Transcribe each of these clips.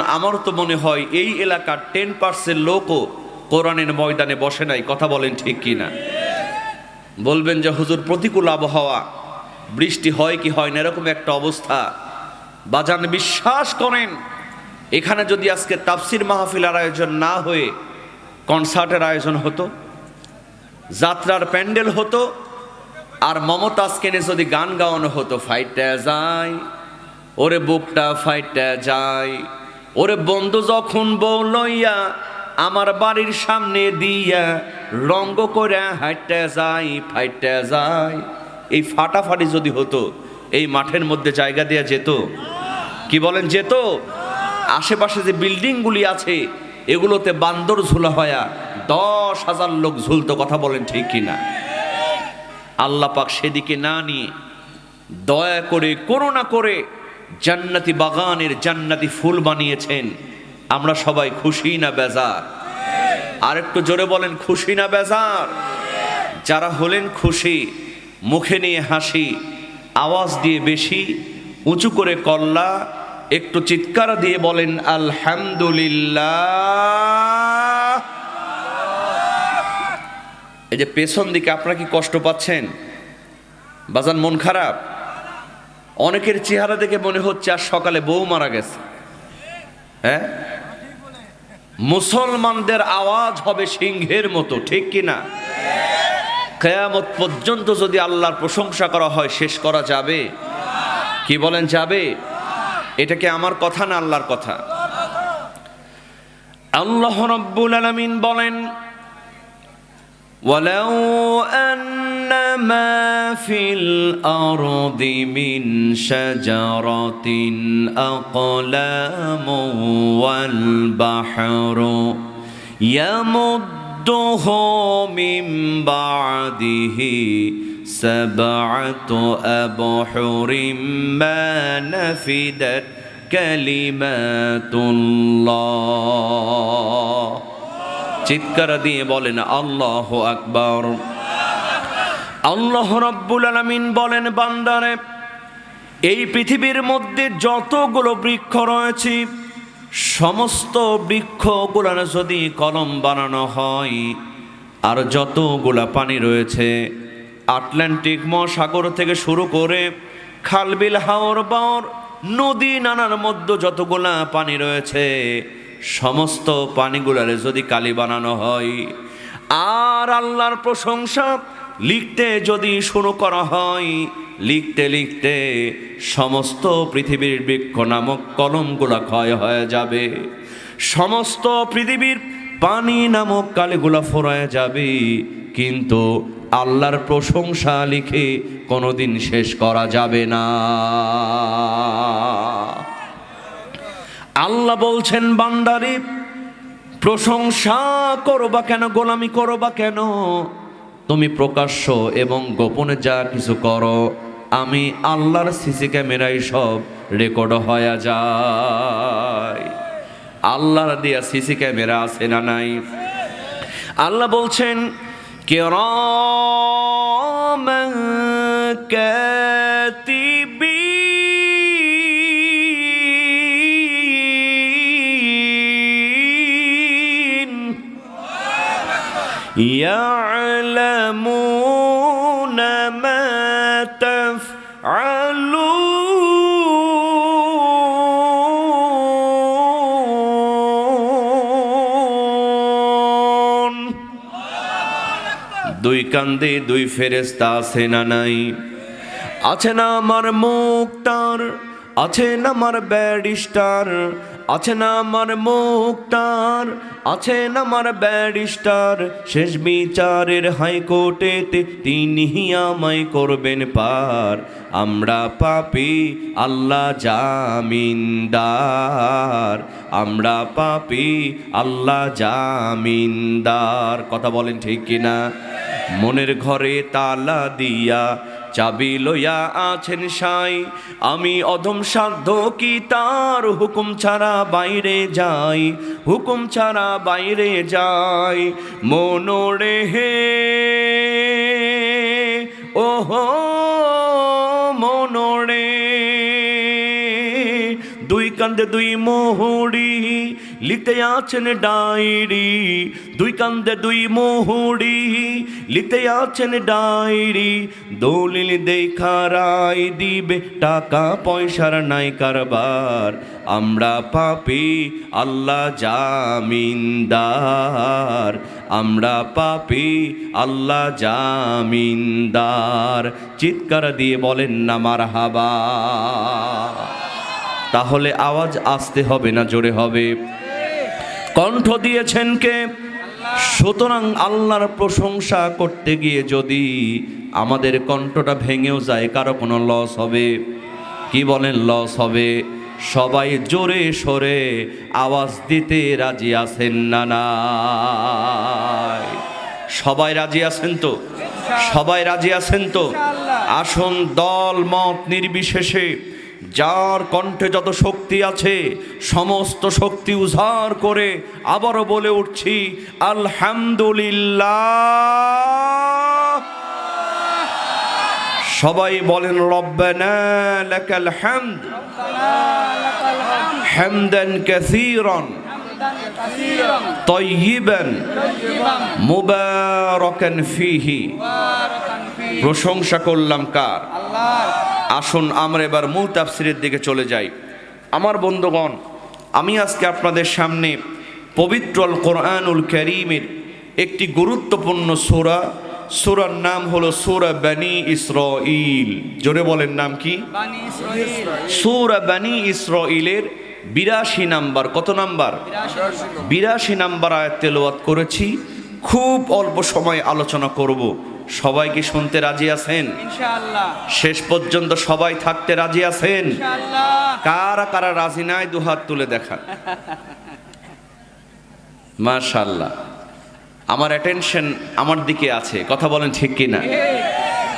আমার তো মনে হয় এই এলাকার টেন পার্সেন্ট লোকও কোরআনের ময়দানে বসে নাই। কথা বলেন ঠিক কি না বলবেন যে, হুজুর, প্রতিকূল আবহাওয়া, বৃষ্টি হয় কি হয় না? এরকম একটা অবস্থা। বাজান বিশ্বাস করেন, এখানে যদি আজকে তাফসির মাহফিলার আয়োজন না হয়ে কনসার্টের আয়োজন হতো, যাত্রার প্যান্ডেল হতো, আর মমতাজ কেনে যদি গান গাওয়ানো হতো ফাইটটা যায়, ওরে বুকটা ফাইটটা যায়। ওরে বন্ধু, যখন বউ লইয়া আমার বাড়ির সামনে দিয়া রঙ্গ করে হাইটটা যাই ফাইটটা যায়, এই ফাটাফাটি যদি হতো, এই মাঠের মধ্যে জায়গা দেওয়া যেত? কি বলেন, যেত? আশেপাশে যে বিল্ডিংগুলি আছে, এগুলোতে বান্দর ঝুলা হয়া দশ হাজার লোক ঝুলতো, কথা বলেন ঠিক কিনা? আল্লাহ পাক সেদিকে না নিয়ে দয়া করে, করুণা করে জান্নাতি বাগানের জান্নাতি ফুল বানিয়েছেন। আমরা সবাই খুশি না বেজার? আর একটু জোরে বলেন, খুশি না বেজার? যারা হলেন খুশি, মুখে নিয়ে হাসি, আওয়াজ দিয়ে বেশি, উঁচু করে কল্লা, একটু চিৎকার দিয়ে বলেন, আলহামদুলিল্লাহ। এই যে পেছন দিকে আপনারা কি কষ্ট পাচ্ছেন? বাজান, মন খারাপ? অনেকের চেহারা দেখে মনে হচ্ছে আর সকালে বউ মারা গেছে হ্যাঁ মুসলমানদের আওয়াজ হবে সিংহের মতো ঠিক কি না কেয়ামত পর্যন্ত যদি আল্লাহর প্রশংসা করা হয় শেষ করা যাবে কি বলেন যাবে এটা কি আমার কথা না আল্লাহর কথা আল্লাহ রব্বুল আলামিন বলেন ولو أن ما في الأرض من شجرة أقلام والبحر يمده من بعده سبعة أبحر ما نفدت كلمات الله চিৎকার দিয়ে বলেন আল্লাহ আকবর আল্লাহ রব্বুল আলমিন বলেন, বান্দারে, এই পৃথিবীর মধ্যে যতগুলো বৃক্ষ রয়েছে, সমস্ত বৃক্ষগুলোর যদি কলম বানানো হয়, আর যতগুলা পানি রয়েছে, আটলান্টিক মহাসাগর থেকে শুরু করে খালবিল হাওর বাওর, নদী নানার মধ্যে যতগুলা পানি রয়েছে, সমস্ত পানিগুলারে যদি কালি বানানো হয়, আর আল্লাহর প্রশংসা লিখতে যদি শুরু করা হয়, লিখতে লিখতে সমস্ত পৃথিবীর বৃক্ষ নামক কলমগুলা ক্ষয় হয়ে যাবে। সমস্ত পৃথিবীর পানি নামক কালিগুলা ফোরায় যাবে। কিন্তু আল্লাহর প্রশংসা লিখে কোনোদিন শেষ করা যাবে না। আল্লাহ বলছেন, বান্দারে, প্রশংসা করো বা কেন, গোলামি করো বা কেন? তুমি প্রকাশ্য এবং গোপনে যা কিছু করো, আমি আল্লাহর সিসি ক্যামেরায় সব রেকর্ড হয়ে যায়। আল্লাহর দিয়া সিসি ক্যামেরা আছে না নাই? আল্লাহ বলছেন, কেরামান يعلمون ما تفعلون দুই কান্দে দুই ফেরেস্তা আছে না নাই আছে না আমার মুক্তার আছে না আমার ব্যারিস্টার আছে না আমার মুক্তার, আছে না আমার ব্যারিস্টার, শেষ বিচারের হাইকোর্টেতে তিনি আমায় করবেন পার। আমরা পাপি, আল্লাহ জামিনদার। আমরা পাপি, আল্লাহ জামিনদার। কথা বলেন ঠিক কিনা? মনের ঘরে তালা দিয়া চাবি লইয়া আছেন সাই, আমি অধম সাধ্য কি তার হুকুম ছাড়া বাইরে যাই? হুকুম ছাড়া বাইরে যাই মনোরে হে ওহো মনোরে দুই কান্দে দুই মোহরি লিখতে আছেন ডায়েরি দুই কান্দে দুই মোহরি। লিতে আছেন ডায়েরি দলিল দেখা রায় দিবে, টাকা পয়সার নাই কারবার। আমরা পাপি, আল্লাহ জামিনদার। আমরা পাপি, আল্লাহ জামিনদার। চিৎকার দিয়ে বলেন না মার হাবা তাহলে আওয়াজ আসতে হবে না, জোরে হবে। কণ্ঠ দিয়েছেন কে? সুতরাং আল্লাহর প্রশংসা করতে গিয়ে যদি আমাদের কণ্ঠটা ভেঙেও যায়, কারও কোনো লস হবে? কি বলেন লস হবে? সবাই জোরে সরে আওয়াজ দিতে রাজি আছেন না নাই? সবাই রাজি আছেন তো? সবাই রাজি আছেন তো? আসুন দল মত নির্বিশেষে যার কণ্ঠে যত শক্তি আছে, সমস্ত শক্তি উজাড় করে আবারও বলে উঠছি, আলহামদুলিল্লাহ। সবাই বলেন, রব্বানা লাকাল হামদ। হামদান কাসীরান। তৈবান মুবারাকান ফিহি। প্রশংসা করলাম কার? আল্লাহ আসুন আমরা এবার মূল তাফসিরের দিকে চলে যাই। আমার বন্ধুগণ আমি আজকে আপনাদের সামনে পবিত্র আল কোরআনুল করিমের একটি গুরুত্বপূর্ণ সোরা সোরার নাম হলো সোরা বানি ইসরাইল জোরে বলেন নাম কি? সোরা বানি ইসরাইলের বিরাশি নাম্বার কত নাম্বার। বিরাশি নাম্বার আয়াত তেলাওয়াত করেছি। খুব অল্প সময় আলোচনা করব। সবাই কি শুনতে রাজি আছেন? শেষ পর্যন্ত সবাই থাকতে রাজি আছেন? কারা কারা রাজি নাই দুহাত তুলে দেখান। মাশাল্লাহ আমার অ্যাটেনশন আমার দিকে আছে কথা বলেন ঠিক কি না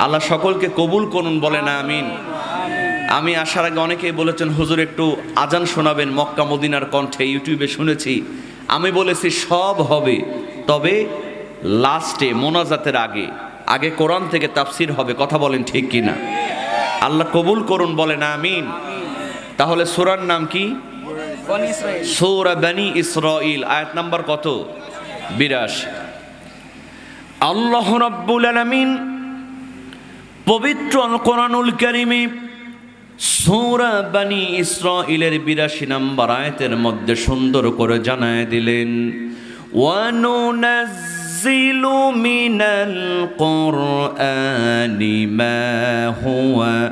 আল্লাহ সকলকে কবুল করুন বলে না আমিন। আমি আসার আগে অনেকেই বলেছেন হুজুর একটু আজান শোনাবেন মক্কা মদিনার কণ্ঠে ইউটিউবে শুনেছি। আমি বলেছি সব হবে। তবে লাস্টে মোনাজাতের আগে। আগে কোরআন থেকে তাফসির হবে কথা বলেন ঠিক কি না আল্লাহ কবুল করুন বলেন আমিন। তাহলে সুরার নাম কি? সৌরা বানি ইসরাইল আয়াত নাম্বার কত? বিরাশি। আল্লাহ রাব্বুল আলামিন পবিত্র কোরআনুল কারিমে সৌরা বানি ইসরাইলের বিরাশি নাম্বার আয়াতের মধ্যে সুন্দর করে জানায় দিলেন ينزل من القرآن ما هو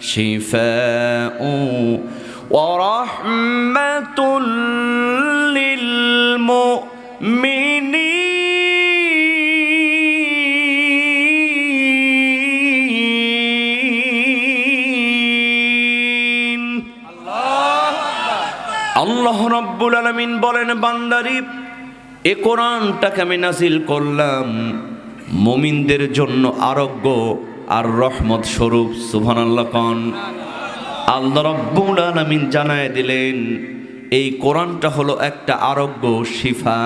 شفاء ورحمة للمؤمنين الله رب العالمين بولن بانداري এ কোরআনটাকে আমি নাজিল করলাম মমিনদের জন্য আরোগ্য আর রহমত স্বরূপ সুবহান আল্লাহ কন। আল্লাহ রব্বুল আলামিন জানায় দিলেন, এই কোরআনটা হলো একটা আরোগ্য, শিফা,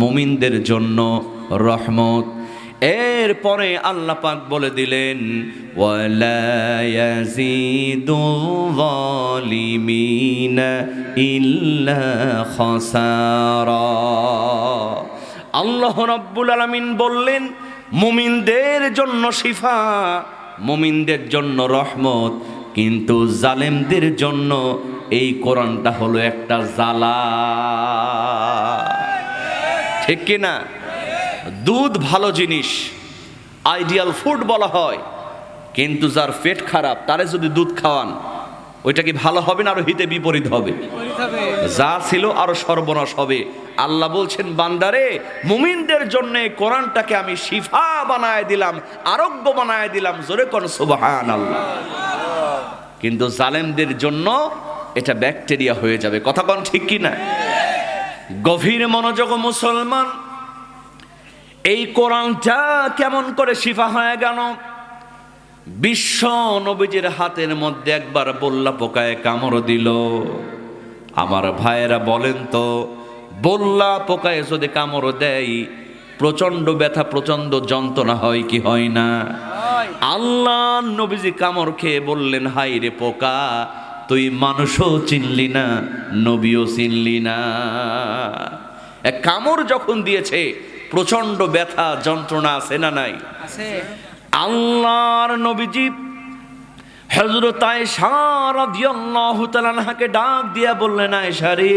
মুমিনদের জন্য রহমত। এরপরে আল্লাহ পাক বলে দিলেন আল্লাহ রাব্বুল আলামিন বললেন, মুমিনদের জন্য শিফা, মুমিনদের জন্য রহমত, কিন্তু জালেমদের জন্য এই কোরআনটা হলো একটা জ্বালা। ঠিক কি না দুধ ভালো জিনিস আইডিয়াল ফুড বলা হয়। কিন্তু যার পেট খারাপ, তারে যদি দুধ খাওয়ান, ওইটা কি ভালো হবে না আরও হিতে বিপরীত হবে? যা ছিল আরও সর্বনাশ হবে। আল্লাহ বলছেন, বান্দারে, মুমিনদের জন্য কোরআনটাকে আমি শিফা বানায় দিলাম, আরোগ্য বানায় দিলাম, জোরে কোন সুবহান আল্লাহ কিন্তু জালেমদের জন্য এটা ব্যাকটেরিয়া হয়ে যাবে। কথা কোন ঠিক কি না গভীর মনোযোগ মুসলমান এই কোরআনটা কেমন করে শিফা হয়ে গেল? বিশ্ব নবীজির হাতের মধ্যে একবার বল্লা পোকায় কামড় দিল। আমার ভাইয়েরা বলেন তো বল্লা পোকায় যদি কামড় দেয় প্রচণ্ড ব্যথা প্রচণ্ড যন্ত্রণা হয় কি হয় না? আল্লাহ নবীজি কামড় খেয়ে বললেন হাই রে পোকা তুই মানুষও চিনলি না নবীও চিনলি না। এক কামড় যখন দিয়েছে প্রচণ্ড ব্যথা যন্ত্রণা আছে না নাই? আল্লাহর নবীজি হজরত তাআলাকে ডাক দিয়া বললেন আয়েশা রে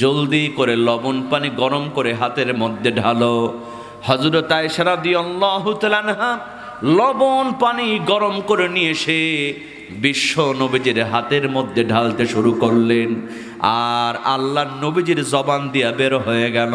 জলদি করে লবণ পানি গরম করে হাতের মধ্যে ঢালো। হজরত আয়েশা রাদিয়াল্লাহু তাআলা লবণ পানি গরম করে নিয়ে এসে বিশ্ব নবীজির হাতের মধ্যে ঢালতে শুরু করলেন। আর আল্লাহর নবীজির জবান দিয়া বের হয়ে গেল।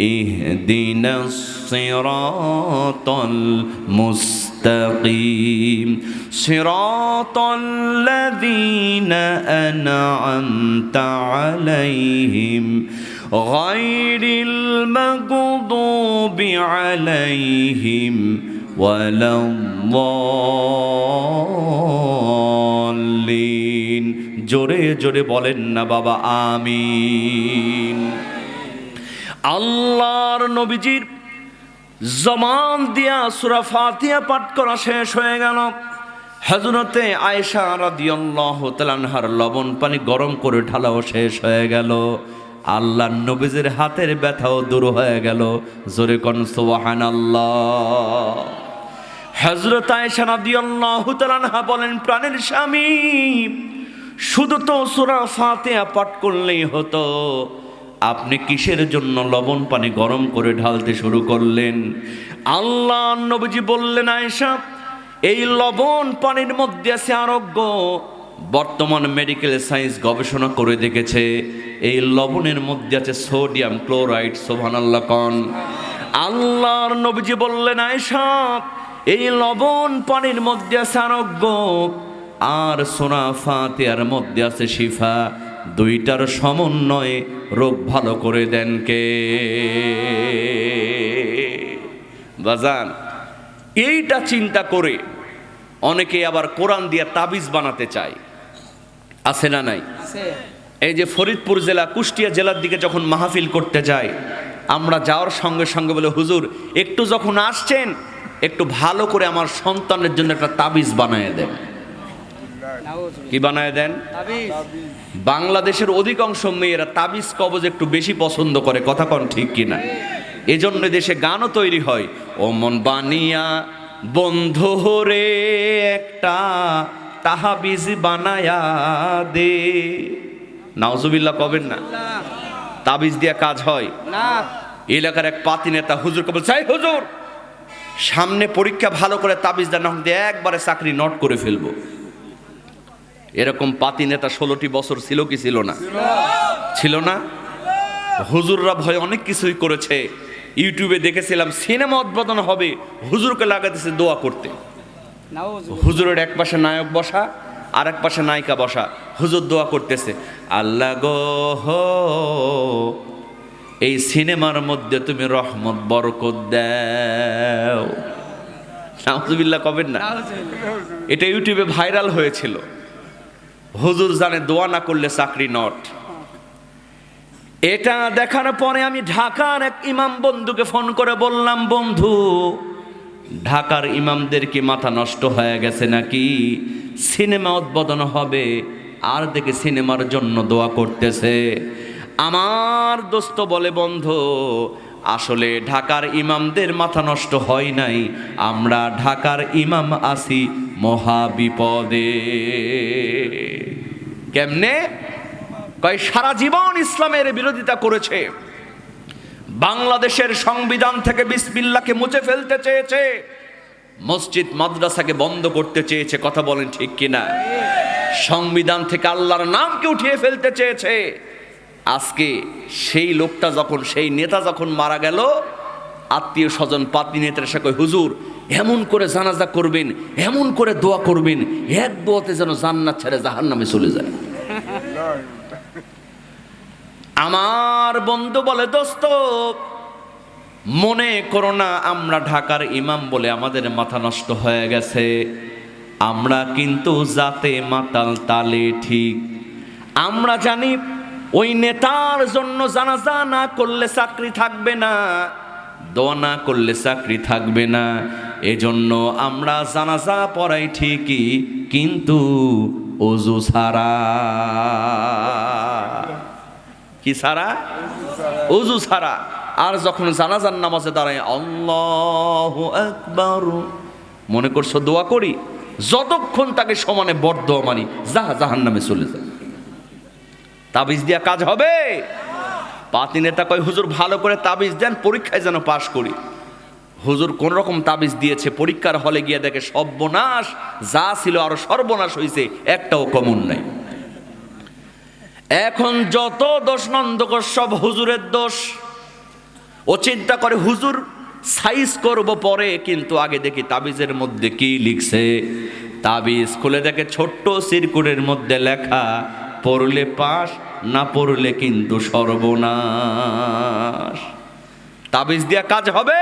اهدنا الصراط المستقيم صراط الذين أنعمت عليهم غير المغضوب عليهم ولا الضالين জোরে জোরে বলেন না বাবা আমিন আল্লাহর নবীজির জমান দিয়া সুরা ফাতিহা পাঠ করা শেষ হয়ে গেল। হজরতে আয়েশা রাদিয়াল্লাহু লবণ পানি গরম করে ঢালাও শেষ হয়ে গেল। আল্লাহর নবীজির হাতের ব্যথাও দূর হয়ে গেল। জোরে কোন, সুবহানাল্লাহ। হজরত আয়েশা রাদিয়াল্লাহু তাআলা বলেন, প্রাণের স্বামী, শুধু তো সূরা ফাতিহা পাঠ করলেই হতো। আপনি কিসের জন্য লবণ পানি গরম করে ঢালতে শুরু করলেন? আল্লাহ নবীজি বললেন, আয়েশা, এই লবণ পানির মধ্যে আছে আরোগ্য। বর্তমান মেডিকেল সায়েন্স গবেষণা করে দেখেছে, এই লবণের মধ্যে আছে সোডিয়াম ক্লোরাইড সোভানাল্লাহ কন। আল্লাহর নবীজি বললেন, আয়েশা, এই লবণ পানির মধ্যে আছে আরোগ্য। আর সোনা ফাতেয়ার মধ্যে আছে শিফা। দুইটার সমন্বয়ে রোগ ভালো করে দেন কে? বাজান এইটা চিন্তা করে অনেকে আবার কোরআন দিয়ে তাবিজ বানাতে চায়। আছে না নাই? এই যে ফরিদপুর জেলা কুষ্টিয়া জেলার দিকে যখন মাহফিল করতে যায় আমরা যাওয়ার সঙ্গে সঙ্গে বলে হুজুর একটু যখন আসছেন একটু ভালো করে আমার সন্তানের জন্য একটা তাবিজ বানায় দেন। কি বানায় দেন? তাবিজ। বাংলাদেশের অধিকাংশ মেয়েরা তাবিজ কবজ একটু বেশি পছন্দ করে কথা কন ঠিক কিনা। এজন্য দেশে গানও তৈরি হয় ও মন বানিয়া বন্ধু রে একটা তাহাবিজ বানায়া দে। নাউজুবিল্লাহ কবেন না? তাবিজ দিয়া কাজ হয়। না। এলাকার এক পাতি নেতা হুজুর বলছে চাই হুজুর সামনে পরীক্ষা ভালো করে তাবিজ দেন না একবারে চাকরি নট করে ফেলব। এরকম পাতি নেতা ষোলোটি বছর ছিল কি ছিল না? ছিল। না? হুজুররা ভয় অনেক কিছুই করেছে। ইউটিউবে দেখেছিলাম সিনেমা উদ্বোধন হবে হুজুরকে লাগাতেছে দোয়া করতে। হুজুরের এক পাশে নায়ক বসা আর এক পাশে নায়িকা বসা। হুজুর দোয়া করতেছে আল্লাহ গো এই সিনেমার মধ্যে তুমি রহমত বরকত দাও। নাউজুবিল্লাহ কবেন না? এটা ইউটিউবে ভাইরাল হয়েছিল। হুজুর জানে দোয়া না করলে চাকরি নট। এটা দেখার পরে আমি ঢাকার এক ইমাম বন্ধুকে ফোন করে বললাম, বন্ধু, ঢাকার ইমামদের কি মাথা নষ্ট হয়ে গেছে নাকি? সিনেমা উদ্বোধন হবে, আর দেখে সিনেমার জন্য দোয়া করতেছে। আমার দোস্ত বলে, বন্ধু, আসলে ঢাকার ইমামদের মাথা নষ্ট হয় নাই। আমরা ঢাকার ইমাম আসি মহাবিপদে। কেমনে? কয়, সারা জীবন ইসলামের বিরোধিতা করেছে। বাংলাদেশের সংবিধান থেকে বিসমিল্লাহকে মুছে ফেলতে চেয়েছে। মসজিদ, মাদ্রাসাকে বন্ধ করতে চেয়েছে। কথা বলেন ঠিক কিনা? সংবিধান থেকে আল্লাহর নামকে উঠিয়ে ফেলতে চেয়েছে। আজকে সেই লোকটা যখন, সেই নেতা যখন মারা গেল, আত্মীয় স্বজন পাতি নেতার সাথে হুজুর এমন করে জানাজা করবেন, এমন করে দোয়া করবেন, এক দোয়াতে যেন জান্নাত ছেড়ে জাহান্নামে চলে যায়। আমার বন্ধু বলে, দোস্ত, মনে করো না আমরা ঢাকার ইমাম বলে আমাদের মাথা নষ্ট হয়ে গেছে। আমরা কিন্তু যাতে মাতাল, তালে ঠিক। আমরা জানি ওই নেতার জন্য জানাজা না করলে চাকরি থাকবে না, দোয়া না করলে চাকরি থাকবে না। এজন্য আমরা জানাজা পড়াই ঠিকই, কিন্তু অজু ছাড়া। কি ছাড়া? অজু ছাড়া। আর যখন জানাজার নামাজে দাঁড়ায় আল্লাহ একবার মনে করছ দোয়া করি? যতক্ষণ তাকে সমানে দোয়া মানি, যাহা জাহান নামে চলে যায়। তাবিজ দিয়া কাজ হবে। পাতি নেতা কয়, হুজুর, ভালো করে তাবিজ দেন, পরীক্ষায় যেন পাশ করি। হুজুর কোন রকম তাবিজ দিয়েছে, পরীক্ষার হলে গিয়ে দেখে সর্বনাশ, যা ছিল আরও সর্বনাশ হয়েছে একটাও কমন নাই। এখন যত দোষ নন্দকর সব হুজুরের দোষ। ও চিন্তা করে, হুজুর, সাইজ করব পরে, কিন্তু আগে দেখি তাবিজের মধ্যে কি লিখছে। তাবিজ খুলে দেখে ছোট্ট সিরকুটের মধ্যে লেখা, পড়লে পাশ না পড়লে কিন্তু সর্বনাশ। তাবিজ দিয়া কাজ হবে।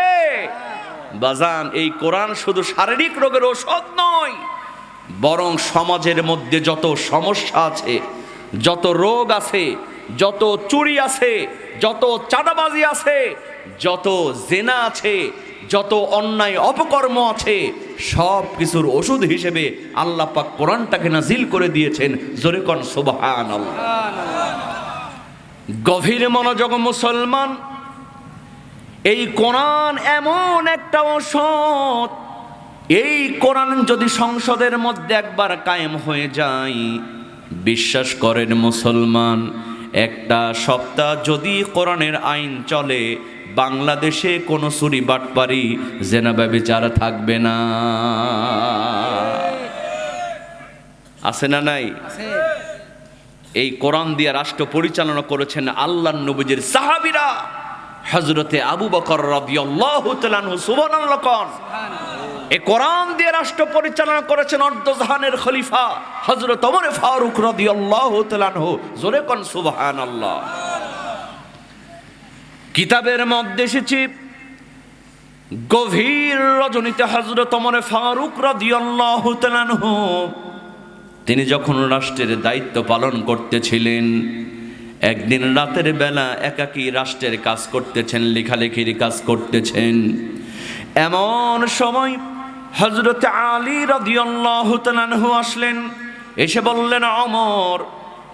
বাজান, এই কোরআন শুধু শারীরিক রোগের ঔষধ নয়, বরং সমাজের মধ্যে যত সমস্যা আছে, যত রোগ আছে, যত চুরি আছে, যত চাঁদাবাজি আছে, যত জেনা আছে, যত অন্যায় অপকর্ম আছে, সব কিছুর ওষুধ হিসেবে আল্লাহ পাক কোরআনটাকে নাজিল করে দিয়েছেন। জোরেকন সুবহান গভীর মনোযোগ মুসলমান এই কোরআন এমন একটা ঔষধ। এই কোরআন যদি সংসদের মধ্যে একবার কায়েম হয়ে যায় বিশ্বাস করেন মুসলমান একটা সপ্তাহ যদি কোরআনের আইন চলে বাংলাদেশে কোনো চুরি বাটপারি জেনা ব্যবচার থাকবে না। আছে না নাই? এই কোরআন দিয়ে রাষ্ট্র পরিচালনা করেছেন আল্লাহ নবীজির সাহাবিরা। হজরতে আবু বকর কোন। এই কোরআন দিয়ে রাষ্ট্র পরিচালনা করেছেন অর্ধজাহানের খলিফা ওমর ফারুক রাদিয়াল্লাহু তাআলাহু জোরে কোন সুবহানাল্লাহ। কিতাবের মধ্যে এসেছি গভীর রজনীতে হযরত ওমর ফারুক রাদিয়াল্লাহু তাআলাহু তিনি যখন রাষ্ট্রের দায়িত্ব পালন করতেছিলেন একদিন রাতের বেলা একাকী রাষ্ট্রের কাজ করতেছেন, লেখালেখির কাজ করতেছেন। এমন সময় হজরত আলী তাআলাহু আসলেন, এসে বললেন, অমর,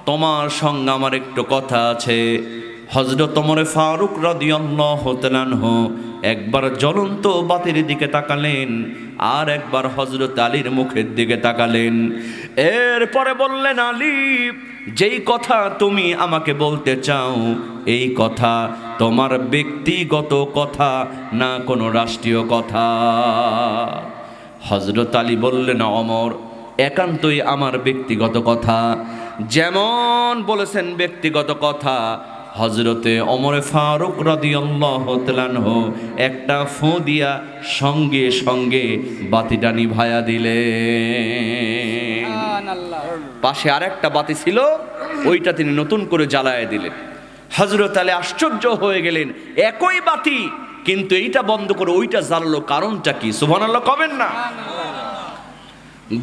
তোমার সঙ্গে আমার একটু কথা আছে। হজরত ওমর ফারুক রাদিয়াল্লাহু একবার জ্বলন্ত বাতির দিকে তাকালেন আর একবার হজরত আলীর মুখের দিকে তাকালেন। এরপরে বললেন, আলী যেই কথা তুমি আমাকে বলতে চাও, এই কথা তোমার ব্যক্তিগত কথা, না কোনো রাষ্ট্রীয় কথা। হজরত আলী বললেন, অমর, একান্তই আমার ব্যক্তিগত কথা। যেমন বলেছেন ব্যক্তিগত কথা হজরতে অমরে ফারুক রাদিয়াল্লাহু তাআলাহু একটা ফোঁ দিয়া সঙ্গে সঙ্গে বাতিটা নিভায়া দিলেন। আল্লাহ পাশে আরেকটা বাতি ছিল ওইটা তিনি নতুন করে জ্বালায় দিলেন। হজরত আলী আশ্চর্য হয়ে গেলেন একই বাতি কিন্তু এইটা বন্ধ করে ওইটা জ্বালালো কারণটা কি? সুবহানাল্লাহ কবেন না।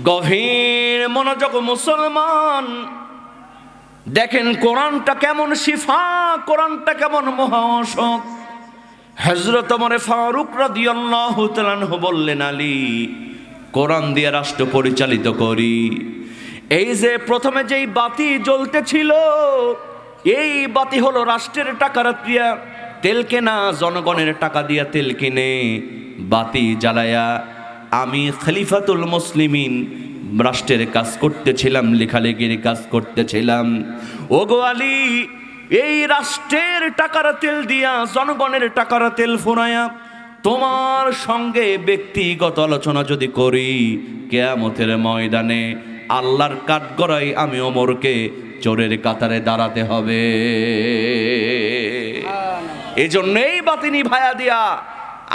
গভীর মনোযোগ মুসলমান দেখেন কোরআনটা কেমন শিফা, কোরআনটা কেমন মহাঔষধ হজরত মরে ফারুক রাদিয়াল্লাহু বললেন, আলী, কোরআন দিয়ে রাষ্ট্র পরিচালিত করি। এই যে প্রথমে যেই বাতি জ্বলতেছিল, এই বাতি হলো রাষ্ট্রের টাকার দিয়া তেল কেনা, জনগণের টাকা দিয়া তেল কিনে, বাতি জ্বালায়া আমি খলিফাতুল মুসলিমিন রাষ্ট্রের কাজ করতেছিলাম লেখালেখির কাজ করতেছিলাম। ও গো আলী এই রাষ্ট্রের টাকার তেল দিয়া জনগণের টাকার তেল ফোরায়া তোমার সঙ্গে ব্যক্তিগত আলোচনা যদি করি কেয়ামতের ময়দানে আল্লাহর কাঠগড়াই আমি ওমরকে চোরের কাতারে দাঁড়াতে হবে। এই জন্যেই বাতি নিভায়া দিয়া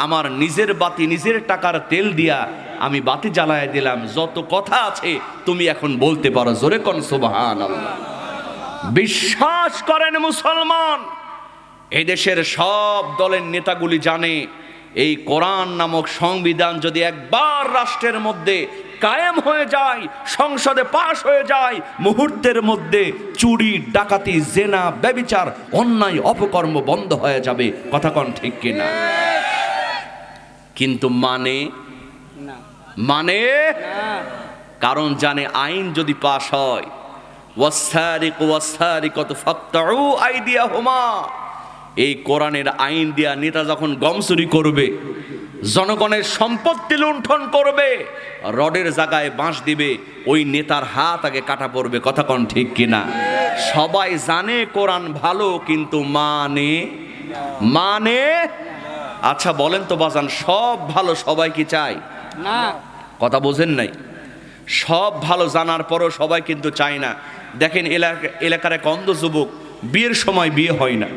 আমার নিজের বাতি, নিজের টাকার তেল দিয়া আমি বাতি জ্বালায় দিলাম। যত কথা আছে তুমি এখন বলতে পারো, জোরে কন সুবহান বিশ্বাস করেন মুসলমান, এদেশের সব দলের নেতাগুলি জানে, এই কোরআন নামক সংবিধান যদি একবার রাষ্ট্রের মধ্যে কায়েম হয়ে যায়, সংসদে পাশ হয়ে যায়, মুহূর্তের মধ্যে চুরি, ডাকাতি, জেনা, ব্যবিচার, অন্যায়, অপকর্ম বন্ধ হয়ে যাবে। কথা কন ঠিক কিনা? কিন্তু মানে? মানে? কারণ জানে আইন যদি পাশ হয় ওয়াসারিক ওয়াসারিকত ফাক্তাউ আইদিয়াহুমা। এই কোরআনের আইন দিয়া নেতা যখন গমচুরি করবে জনগণের সম্পত্তি লুণ্ঠন করবে রডের জায়গায় বাঁশ দিবে ওই নেতার হাত আগে কাটা পড়বে কথা কন ঠিক কিনা? সবাই জানে কোরআন ভালো কিন্তু মানে? মানে? আচ্ছা বলেন তো বাজান সব ভালো সবাই কি চায়? না। কথা বোঝেন নাই। সব ভালো জানার পরও সবাই কিন্তু চায় না। দেখেন এলাকা এলাকার এক অন্ধ যুবক বিয়ের সময় বিয়ে হয় না।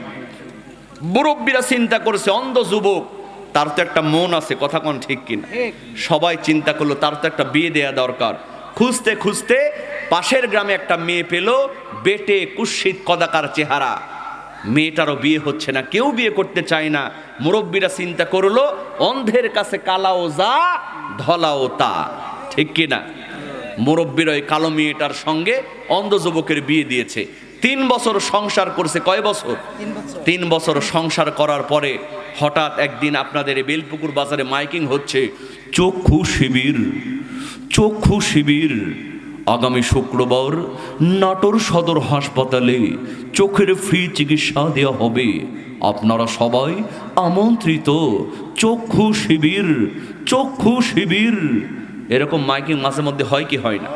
মুরব্বীরা চিন্তা করছে অন্ধ যুবক তার তো একটা মন আছে কথা কোন ঠিক কিনা? সবাই চিন্তা করল তার তো একটা বিয়ে দেয়া দরকার। খুঁজতে খুঁজতে পাশের গ্রামে একটা মেয়ে পেল বেটে কুৎসিত কদাকার চেহারা। মেয়েটারও বিয়ে হচ্ছে না কেউ বিয়ে করতে চায় না। মুরব্বীরা চিন্তা করল অন্ধের কাছে কালাও যা ধলাও তা। ঠিক কিনা? মুরব্বীর ওই কালো মেয়েটার সঙ্গে অন্ধ যুবকের বিয়ে দিয়েছে। তিন বছর সংসার করছে কয় বছর? তিন বছর। তিন বছর সংসার করার পরে হঠাৎ একদিন আপনাদের এই বেলপুকুর বাজারে মাইকিং হচ্ছে চক্ষু শিবির চক্ষু শিবির। আগামী শুক্রবার নাটোর সদর হাসপাতালে চোখের ফ্রি চিকিৎসা দেওয়া হবে। আপনারা সবাই আমন্ত্রিত। চক্ষু শিবির চক্ষু শিবির। এরকম মাইকিং মাঝে মধ্যে হয় কি হয় না?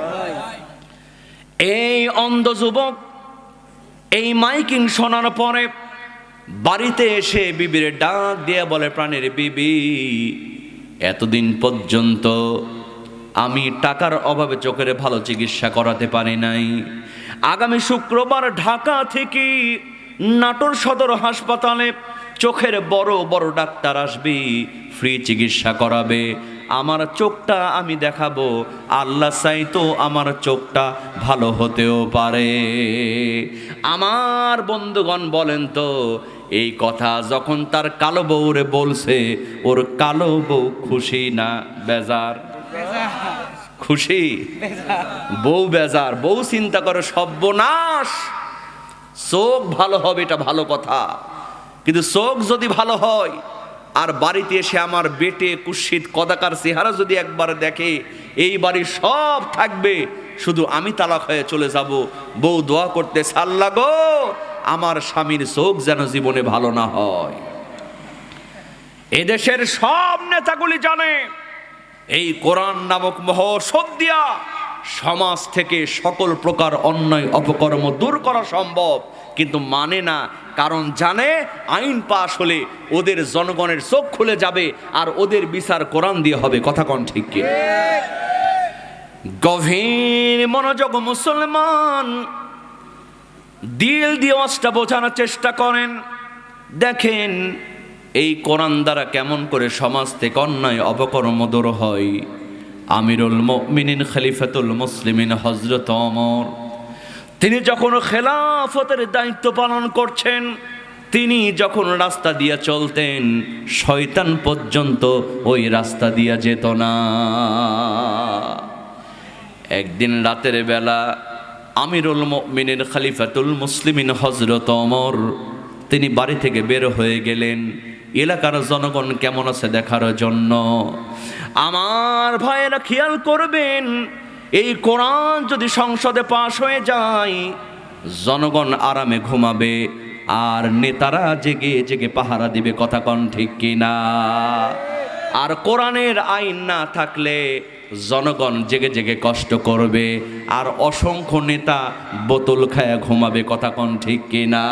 এই অন্ধ যুবক, এই মাইকিং শোনার পরে বাড়িতে এসে বিবির ডাক দিয়ে বলে, প্রাণের বিবি, এতদিন পর্যন্ত আমি টাকার অভাবে চোখের ভালো চিকিৎসা করাতে পারি নাই। আগামী শুক্রবার ঢাকা থেকে নাটোর সদর হাসপাতালে চোখের বড় বড় ডাক্তার আসবে, ফ্রি চিকিৎসা করাবে। আমার চোখটা আমি দেখাবো, আল্লাহ চাইতো আমার চোখটা ভালো হতেও পারে। আমার বন্ধুগণ বলেন তো, এই কথা যখন তার কালো বউরে বলছে, ওর কালো বউ খুশি না, বেজার? খুশি? বউ বেজার, বউ চিন্তা করে সর্বনাশ। চোখ ভালো হবে, এটা ভালো কথা। কিন্তু চোখ যদি ভালো হয়, আর বাড়িতে এসে আমার বেটে, কুৎসিত, কদাকার চেহারা যদি একবার দেখে, এই বাড়ির সব থাকবে। শুধু আমি তালাক হয়ে চলে যাব। বউ দোয়া করতে, সাল্লা গো, আমার স্বামীর চোখ যেন জীবনে ভালো না হয়। এদেশের সব নেতাগুলি জানে এই কোরআন নামক মহৌষধ দিয়া সমাজ থেকে সকল প্রকার অন্যায় অপকর্ম দূর করা সম্ভব। কিন্তু মানে না, কারণ জানে আইন পাশ হলে ওদের জনগণের চোখ খুলে যাবে আর ওদের বিচার কোরআন দিয়ে হবে। কথা কন ঠিক কি? গভীর মনোযোগ মুসলমান দিল দিয়ে ওয়াজটা বোঝানোর চেষ্টা করেন। দেখেন এই কোরআন দ্বারা কেমন করে সমাজ থেকে অন্যায় অপকর্ম দূর হয়? আমিরুল মিনিন খলিফাতুল মুসলিমিন হজরত অমর তিনি যখন খেলাফতের দায়িত্ব পালন করছেন, তিনি যখন রাস্তা দিয়ে চলতেন, শয়তান পর্যন্ত ওই রাস্তা দিয়ে যেত না। একদিন রাতের বেলা আমিরুল মিনের খালিফাতুল মুসলিমিন হজরত অমর তিনি বাড়ি থেকে বের হয়ে গেলেন। এলাকার জনগণ কেমন আছে দেখার জন্য? আমার ভাইয়েরা খেয়াল করবেন, এই কোরআন যদি সংসদে পাশ হয়ে যায়, জনগণ আরামে ঘুমাবে, আর নেতারা জেগে জেগে পাহারা দিবে, কথা কন ঠিক কিনা? আর কোরআনের আইন না থাকলে জনগণ জেগে জেগে কষ্ট করবে, আর অসংখ্য নেতা বোতল খায়া ঘুমাবে, কথা কন ঠিক কিনা?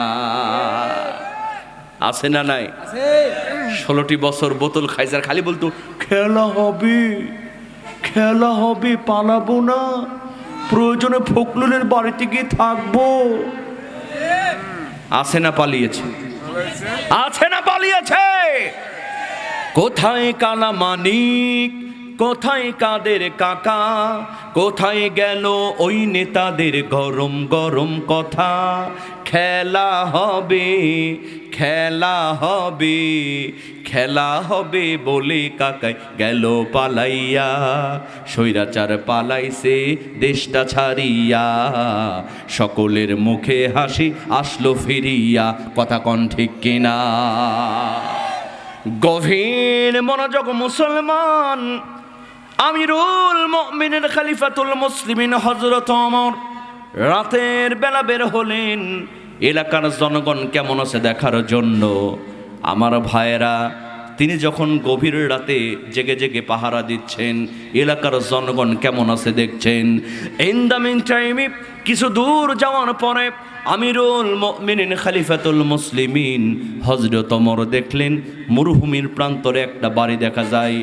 আছে না নাই? ষোলোটি বছর বোতল খাইজার খালি বলতো খেলা হবে খেলা হবে পালাবো না। প্রয়োজনে ফকলুলের বাড়িতে গিয়ে থাকব। আছে না পালিয়েছে? আছে না পালিয়েছে? কোথায় কালা মানিক? কোথায় কাদের কাকা? কোথায় গেল ওই নেতাদের গরম গরম কথা? খেলা হবে খেলা হবে খেলা হবে বলে কাকাই গেল পালাইয়া। স্বৈরাচার পালাইছে দেশটা ছাড়িয়া। সকলের মুখে হাসি আসলো ফিরিয়া, কথা কন ঠিক কিনা। গভীর মনোযোগ মুসলমান, আমিরুল মুমিনের খালিফাতুল মুসলিমিন হজরত ওমর রাতের বেলা বের হলেন। এলাকার জনগণ কেমন আছে দেখার জন্য? আমার ভাইয়েরা, তিনি যখন গভীর রাতে জেগে জেগে পাহারা দিচ্ছেন, এলাকার জনগণ কেমন আছে দেখছেন? ইন দ্য মিন টাইমে কিছু দূর যাওয়ার পরে আমিরুল মিনিন খালিফাতুল মুসলিমিন হজরত ওমর দেখলেন, মরুভূমির প্রান্তরে একটা বাড়ি দেখা যায়।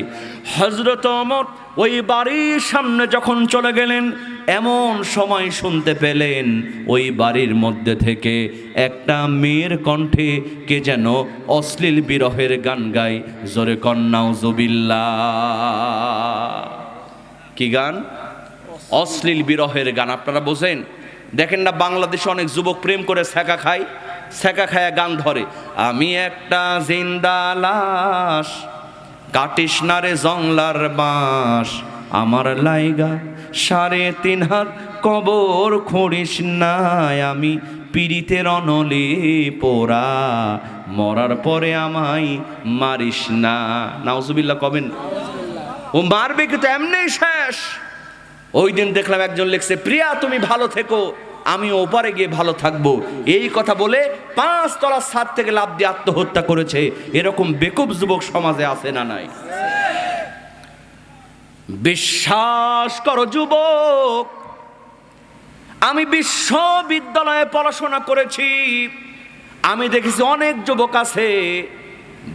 হজরত ওমর ওই বাড়ির সামনে যখন চলে গেলেন, এমন সময় শুনতে পেলেন, ওই বাড়ির মধ্যে থেকে একটা মেয়ের কণ্ঠে কে যেন অশ্লীল বিরহের গান গায়, জোরে কন্যাও জবিল্লা কি গান? অশ্লীল বিরহের গান, আপনারা বোঝেন? দেখেন না, বাংলাদেশে অনেক যুবক প্রেম করে ছ্যাঁকা খায় ছ্যাঁকা খায়া গান ধরে। আমি একটা জিন্দা লাশ কাটিস না রে জংলার বাঁশ। আমার লাইগা সাড়ে তিন হাত কবর খড়িস না আমি পীড়িতের অনলে পোড়া। মরার পরে আমায় মারিস না। নাউজুবিল্লাহ, কবেন? ও মারবে কিন্তু এমনি শেষ। ওই দিন দেখলাম একজন লিখছে, প্রিয়া, তুমি ভালো থেকো। আমি ওপারে গিয়ে ভালো থাকব। এই কথা বলে পাঁচ তলার ছাদ থেকে লাভ দিয়ে আত্মহত্যা করেছে। এরকম বেকুব যুবক সমাজে আছে না নাই? বিশ্বাস করো যুবক, আমি বিশ্ববিদ্যালয়ে পড়াশোনা করেছি। আমি দেখেছি অনেক যুবক আছে।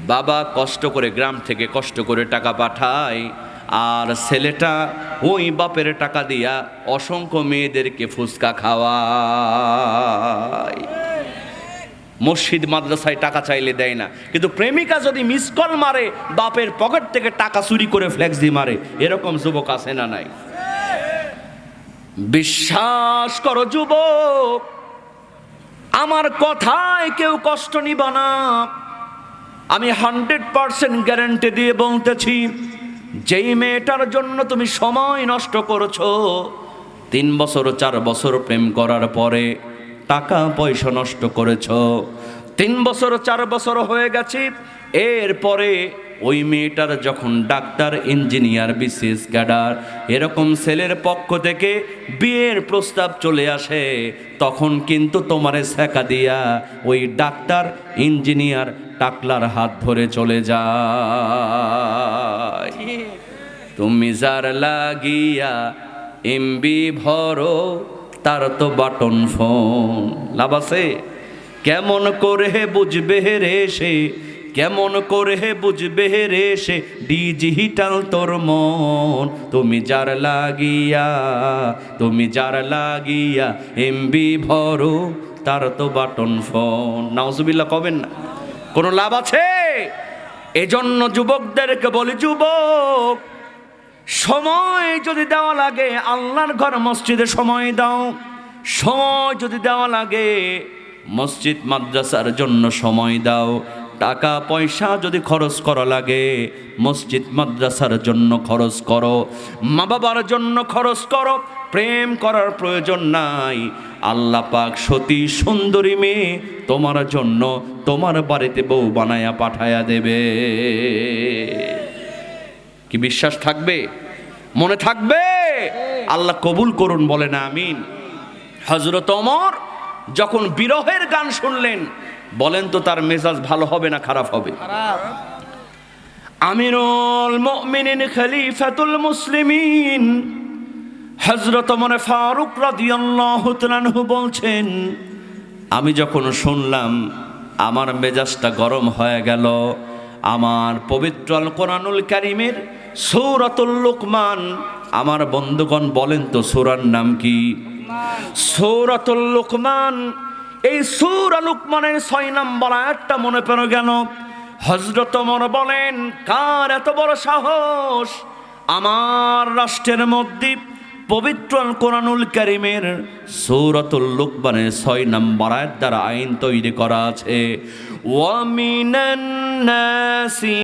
বাবা কষ্ট করে গ্রাম থেকে কষ্ট করে টাকা পাঠায়। আর ছেলেটা ওই বাপের টাকা দিয়া অসংখ্য মেয়েদেরকে ফুচকা খাওয়ায়। মসজিদ, মাদ্রাসায় টাকা চাইলে দেয় না। কিন্তু প্রেমিকা যদি মিস কল মারে, বাপের পকেট থেকে টাকা চুরি করে ফ্লেক্স দিয়ে মারে, এরকম যুবক আছে না নাই? বিশ্বাস করো যুবক, আমার কথায় কেউ কষ্ট নিব না। আমি হান্ড্রেড পার্সেন্ট গ্যারান্টি দিয়ে বলতেছি যেই মেয়েটার জন্য তুমি সময় নষ্ট করছ, তিন বছর, চার বছর প্রেম করার পরে টাকা পয়সা নষ্ট করেছ, তিন বছর, চার বছর হয়ে গেছে, এরপরে ওই মেয়েটার যখন ডাক্তার, ইঞ্জিনিয়ার বিসিএস ক্যাডার এরকম ছেলের পক্ষ থেকে বিয়ের প্রস্তাব চলে আসে, তখন কিন্তু তোমারে শেখা দিয়া ওই ডাক্তার, ইঞ্জিনিয়ার টাকলার হাত ধরে চলে যায়। তুমি যার লাগিয়া এমবি ভরো, তার তো বাটন ফোন। লাভ আছে? কেমন করে বুঝবে রে সে? কেমন করে বুঝবে রে সে ডিজিটাল তোর মন? তুমি যার লাগিয়া, তুমি যার লাগিয়া এমবি ভরো, তার তো বাটন ফোন। নাউজুবিল্লাহ, কবেন না? কোনো লাভ আছে? এজন্য যুবকদেরকে বলি, যুবক, সময় যদি দেওয়া লাগে, আল্লাহর ঘর মসজিদে সময় দাও। সময় যদি দেওয়া লাগে, মসজিদ, মাদ্রাসার জন্য সময় দাও। টাকা, পয়সা যদি খরচ করা লাগে, মসজিদ, মাদ্রাসার জন্য খরচ করো মা বাবার জন্য খরচ করো, প্রেম করার প্রয়োজন নাই। আল্লাহ পাক সতী সুন্দরী মেয়ে তোমার জন্য তোমার বাড়িতে বউ বানায়া পাঠায়া দেবে। কি বিশ্বাস থাকবে? মনে থাকবে? আল্লাহ কবুল করুন বলে না আমিন। হজরত অমর যখন বিরহের গান শুনলেন বলেন তো তার মেজাজ ভালো হবে না খারাপ হবে? আমিরুল মুমিনিন খলিফাতুল মুসলিমিন। হযরত ওমর ফারুক রাদিয়াল্লাহু তাআলাহু বলছেন আমি যখন শুনলাম আমার মেজাজটা গরম হয়ে গেল আমার পবিত্র আল কোরআনুল কারিমের সূরাতুল লুকমান আমার বন্ধুগণ বলেন তো সূরার নাম কি? সৌরাতুল লুকমান এই সৌরা লুকমানের ছয় নম্বর আয়াতটা মনে পড়ে কেন? হজরত ওমর বলেন, কার এত বড় সাহস? আমার রাষ্ট্রের মধ্যে পবিত্র কোরআনুল করিমের সৌরতুল লুকমানের ছয় নম্বর আয়ের দ্বারা আইন তৈরি করা আছে। ওয়ামিনান নাসি